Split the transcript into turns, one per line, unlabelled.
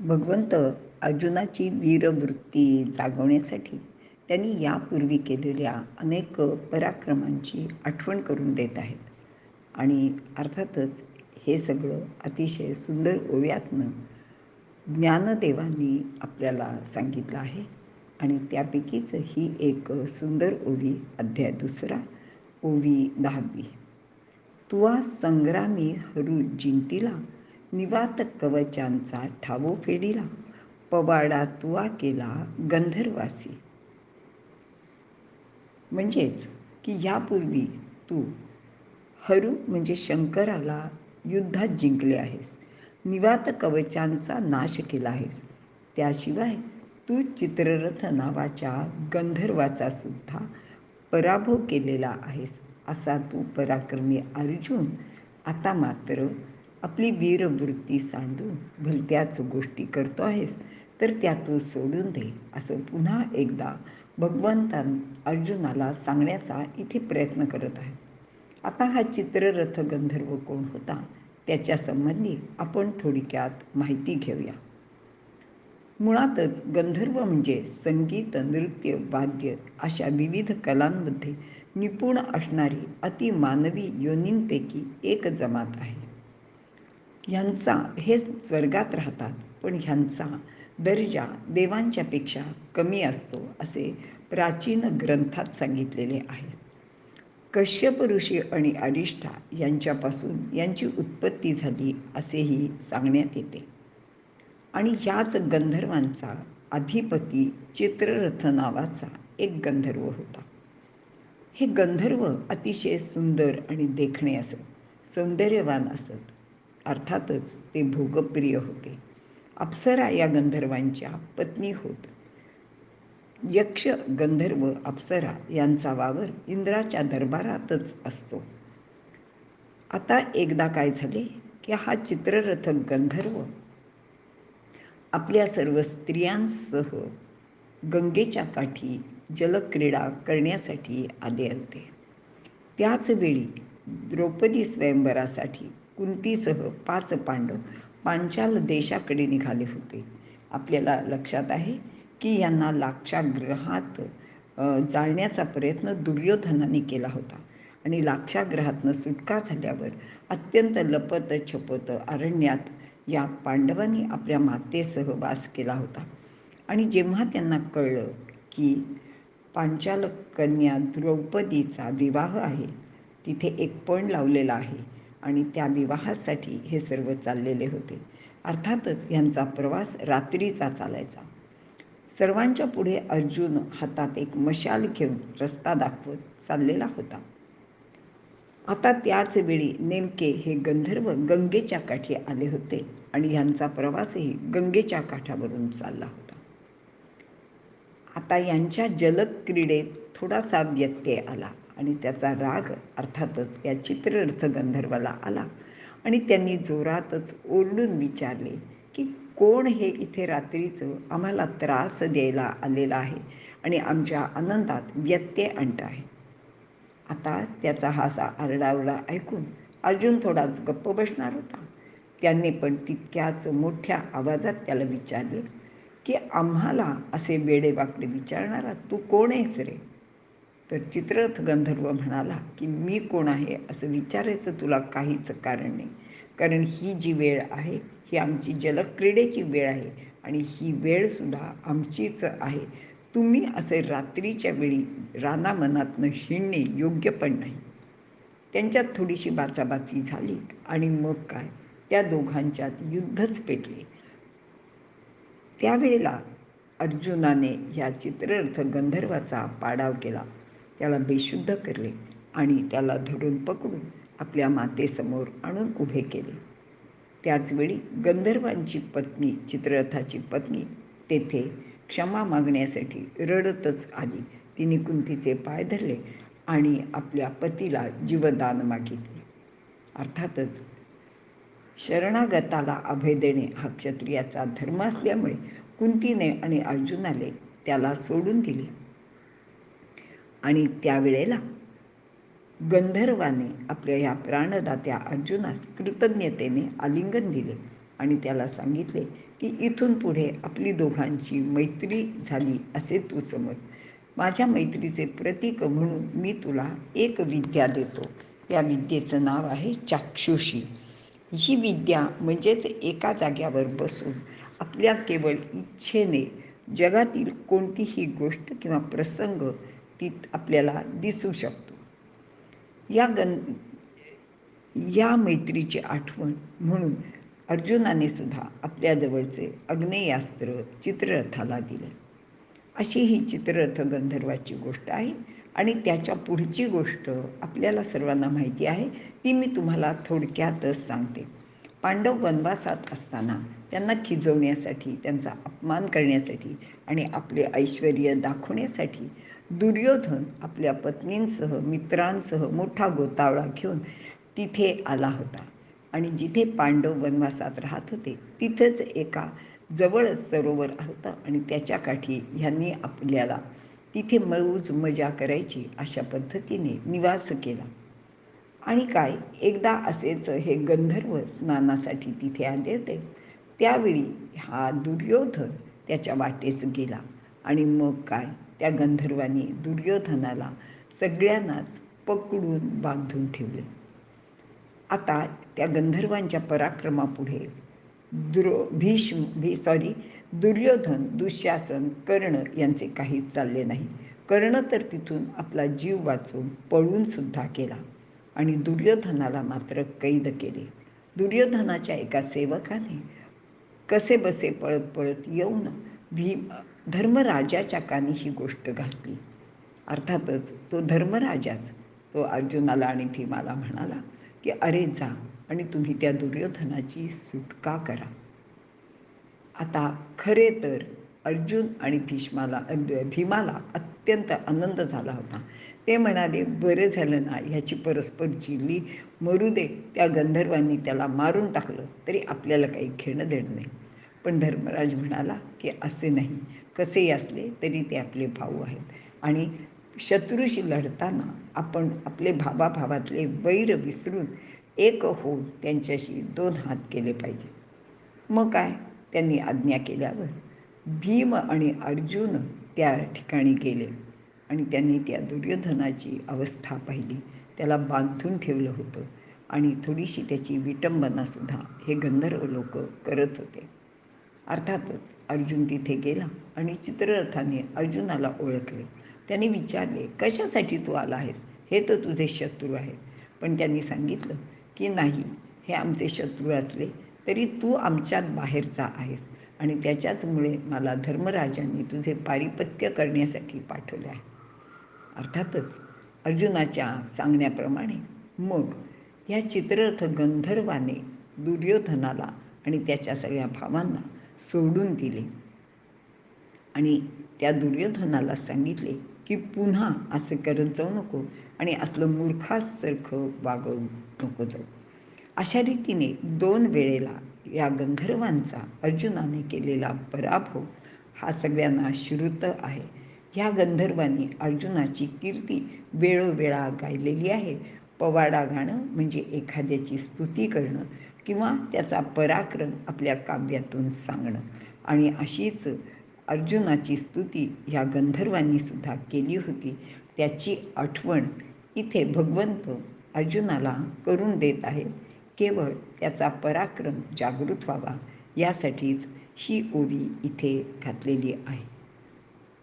भगवंत अर्जुनाची वीरवृत्ती जागवण्यासाठी त्यांनी यापूर्वी केलेल्या अनेक पराक्रमांची आठवण करून देत आहेत. आणि अर्थातच हे सगळं अतिशय सुंदर ओव्यातनं ज्ञानदेवांनी आपल्याला सांगितलं आहे. आणि त्यापैकीच ही एक सुंदर ओवी अध्याय दुसरा ओवी दहावी. तुवा संग्रामी हरू जिंतीला निवात कवचांचा ठावो फेडिला पवाडा तुवा केला गंधर्वासी. म्हणजेच की यापूर्वी तू हरू म्हणजे शंकराला युद्धात जिंकले आहेस निवात कवचांचा नाश केला आहेस. त्याशिवाय तू चित्ररथ नावाच्या गंधर्वाचा सुद्धा पराभव केलेला आहेस असा तू पराक्रमी अर्जुन आता मात्र आपली वीरवृत्ती सांडून भलत्याच गोष्टी करतो आहेस तर त्या तू सोडून दे असं पुन्हा एकदा भगवंतान अर्जुनाला सांगण्याचा इथे प्रयत्न करत आहे. आता हा चित्ररथ गंधर्व कोण होता त्याच्या संबंधी आपण थोडक्यात माहिती घेऊया. मुळातच गंधर्व म्हणजे संगीत नृत्य वाद्य अशा विविध कलांमध्ये निपुण असणारी अतिमानवी योनींपैकी एक जमात आहे. ह्यांचा हे स्वर्गात राहतात. पण ह्यांचा दर्जा देवांच्यापेक्षा कमी असतो असे प्राचीन ग्रंथात सांगितलेले आहे. कश्यप ऋषी आणि अरिष्ठा यांच्यापासून यांची उत्पत्ती झाली असेही सांगण्यात येते. आणि ह्याच गंधर्वांचा अधिपती चित्ररथ नावाचा एक गंधर्व होता. हे गंधर्व अतिशय सुंदर आणि देखणे असत सौंदर्यवान असत. अर्थातच ते भोगप्रिय होते. अप्सरा या गंधर्वांच्या पत्नी होत. यक्ष गंधर्व अप्सरा यांचा वावर इंद्राच्या दरबारातच असतो. आता एकदा काय झाले की हा चित्ररथ गंधर्व आपल्या सर्व स्त्रियांसह गंगेच्या काठी जलक्रीडा करण्यासाठी आले होते. त्याचवेळी द्रौपदी स्वयंवरासाठी कुंतीसह पाच पांडव पांचाल देशाकडे निघाले होते. आपल्याला लक्षात आहे की यांना लाक्षाग्रहात जाळण्याचा प्रयत्न दुर्योधनाने केला होता. आणि लाक्षाग्रहातनं सुटका झाल्यावर अत्यंत लपत छपत अरण्यात या पांडवांनी आपल्या मातेसह वास केला होता. आणि जेव्हा त्यांना कळलं की पांचाल कन्या द्रौपदीचा विवाह आहे तिथे एक पण लावलेला आहे. आणि त्या विवाहासाठी हे सर्व चाललेले होते. अर्थातच यांचा प्रवास रात्रीचा चालायचा. सर्वांच्या पुढे अर्जुन हातात एक मशाल घेऊन रस्ता दाखवत चाललेला होता. आता त्याच वेळी नेमके हे गंधर्व गंगेच्या काठी आले होते आणि यांचा प्रवासही गंगेच्या काठावरून चालला होता. आता यांच्या जलक्रीडेत थोडासा व्यत्यय आला. आणि त्याचा राग अर्थातच या चित्ररथ गंधर्वाला आला. आणि त्यांनी जोरातच ओरडून विचारले की कोण हे इथे रात्रीचं आम्हाला त्रास द्यायला आलेला आहे आणि आमच्या आनंदात व्यत्यय आणत आहे? आता त्याचा हा असा आरडाओरडा ऐकून अर्जुन थोडाच गप्प बसणार होता. त्यांनी पण तितक्याच मोठ्या आवाजात त्याला विचारले की आम्हाला असे वेडेवाकडे विचारणारा तू कोण आहेस रे? तर चित्ररथ गंधर्व म्हणाला की मी कोण आहे असं विचारायचं तुला काहीच कारण नाही. कारण ही जी वेळ आहे ही आमची जलक्रीडेची वेळ आहे आणि ही वेळसुद्धा आमचीच आहे. तुम्ही असे रात्रीच्या वेळी रानामनातनं हिंडणे योग्य पण नाही. त्यांच्यात थोडीशी बाचाबाची झाली आणि मग काय? त्या दोघांच्यात युद्धच पेटले. त्यावेळेला अर्जुनाने ह्या चित्ररथ गंधर्वाचा पाडाव केला. त्याला बेशुद्ध करले आणि त्याला धरून पकडून आपल्या मातेसमोर आणून उभे केले. त्याचवेळी गंधर्वांची पत्नी चित्ररथाची पत्नी तेथे क्षमा मागण्यासाठी रडतच आली. तिने कुंतीचे पाय धरले आणि आपल्या पतीला जीवदान मागितले. अर्थातच शरणागताला अभय देणे हा क्षत्रियाचा धर्म असल्यामुळे कुंतीने आणि अर्जुनाने त्याला सोडून दिले. आणि त्यावेळेला गंधर्वाने आपल्या या प्राणदात्या अर्जुनास कृतज्ञतेने आलिंगन दिले आणि त्याला सांगितले की इथून पुढे आपली दोघांची मैत्री झाली असे तू समज. माझ्या मैत्रीचे प्रतीक म्हणून मी तुला एक विद्या देतो. या विद्येचं नाव आहे चाक्षुषी. ही विद्या म्हणजेच एका जाग्यावर बसून आपल्या केवळ इच्छेने जगातील कोणतीही गोष्ट किंवा प्रसंग तीत आपल्याला दिसू शकतो. या गण या मैत्रीची आठवण म्हणून अर्जुनाने सुद्धा आपल्याजवळचे अग्नेयास्त्र चित्ररथाला दिले. अशी ही चित्ररथ गंधर्वाची गोष्ट आहे आणि त्याच्या पुढची गोष्ट आपल्याला सर्वांना माहिती आहे ती मी तुम्हाला थोडक्यातच सांगते. पांडव वनवासात असताना त्यांना खिजवण्यासाठी त्यांचा अपमान करण्यासाठी आणि आपले ऐश्वर दाखवण्यासाठी दुर्योधन आपल्या पत्नींसह मित्रांसह मोठा गोतावळा घेऊन तिथे आला होता. आणि जिथे पांडव वनवासात राहत होते तिथेच एका जवळच सरोवर होतं आणि त्याच्या काठी ह्यांनी आपल्याला तिथे मौज मजा करायची अशा पद्धतीने निवास केला. आणि काय? एकदा असेच हे गंधर्व स्नानासाठी तिथे आले होते. त्यावेळी हा दुर्योधन त्याच्या वाटेस गेला. आणि मग काय? त्या गंधर्वाने दुर्योधनाला सगळ्यांनाच पकडून बांधून ठेवले. आता त्या गंधर्वांच्या पराक्रमापुढे द्रो भीष्म भी सॉरी दुर्योधन दुःशासन कर्ण यांचे काहीच चालले नाही. कर्ण तर तिथून आपला जीव वाचून पळून सुद्धा केला आणि दुर्योधनाला मात्र कैद केले. दुर्योधनाच्या एका सेवकाने कसे बसे पळत पळत येऊन भीम धर्मराजाच्या कानी ही गोष्ट घातली. अर्थातच तो धर्मराजाच तो अर्जुनाला आणि भीमाला म्हणाला की अरे जा आणि तुम्ही त्या दुर्योधनाची सुटका करा? आता खरे तर अर्जुन आणि भीष्माला भीमाला अत्यंत आनंद झाला होता. ते म्हणाले बरं झालं ना ह्याची परस्पर जिल्ली मरू दे. त्या गंधर्वांनी त्याला मारून टाकलं तरी आपल्याला काही घेणं देणं नाही. पण धर्मराज म्हणाला की असे नाही. कसेही असले तरी ते आपले भाऊ आहेत. आणि शत्रूशी लढताना आपण आपले भावाभावातले वैर विसरून एक होऊन त्यांच्याशी दोन हात केले पाहिजे. मग काय? त्यांनी आज्ञा केल्यावर भीम आणि अर्जुन त्या ठिकाणी गेले. आणि त्यांनी त्या दुर्योधनाची अवस्था पाहिली. त्याला बांधून ठेवलं होतं आणि थोडीशी त्याची विटंबनासुद्धा हे गंधर्व लोक करत होते. अर्थातच अर्जुन तिथे गेला आणि चित्ररथाने अर्जुनाला ओळखले. त्याने विचारले कशासाठी तू आला आहेस? हे तर तुझे शत्रू आहेत. पण त्यांनी सांगितलं की नाही हे आमचे शत्रू असले तरी तू आमच्यात बाहेरचा आहेस आणि त्याच्याचमुळे मला धर्मराजांनी तुझे पारिपत्य करण्यासाठी पाठवले आहे. अर्थातच अर्जुनाच्या सांगण्याप्रमाणे मग या चित्ररथ गंधर्वाने दुर्योधनाला आणि त्याच्या सगळ्या भावांना सोडून दिले. आणि त्या दुर्योधनाला सांगितले की पुन्हा असं करत जाऊ नको आणि असलं मूर्खासारखं वागवू नको जाऊ. अशा रीतीने दोन वेळेला या गंधर्वांचा अर्जुनाने केलेला पराभव हा सगळ्यांना श्रुत आहे. ह्या गंधर्वांनी अर्जुनाची कीर्ती वेळोवेळा गायलेली आहे. पवाडा गाणं म्हणजे एखाद्याची स्तुती करणं किंवा त्याचा पराक्रम आपल्या काव्यातून सांगणं. आणि अशीच अर्जुनाची स्तुती ह्या गंधर्वांनी सुद्धा केली होती. त्याची आठवण इथे भगवंत अर्जुनाला करून देत आहेत केवळ त्याचा पराक्रम जागृत व्हावा यासाठीच ही ओवी इथे घातलेली आहे.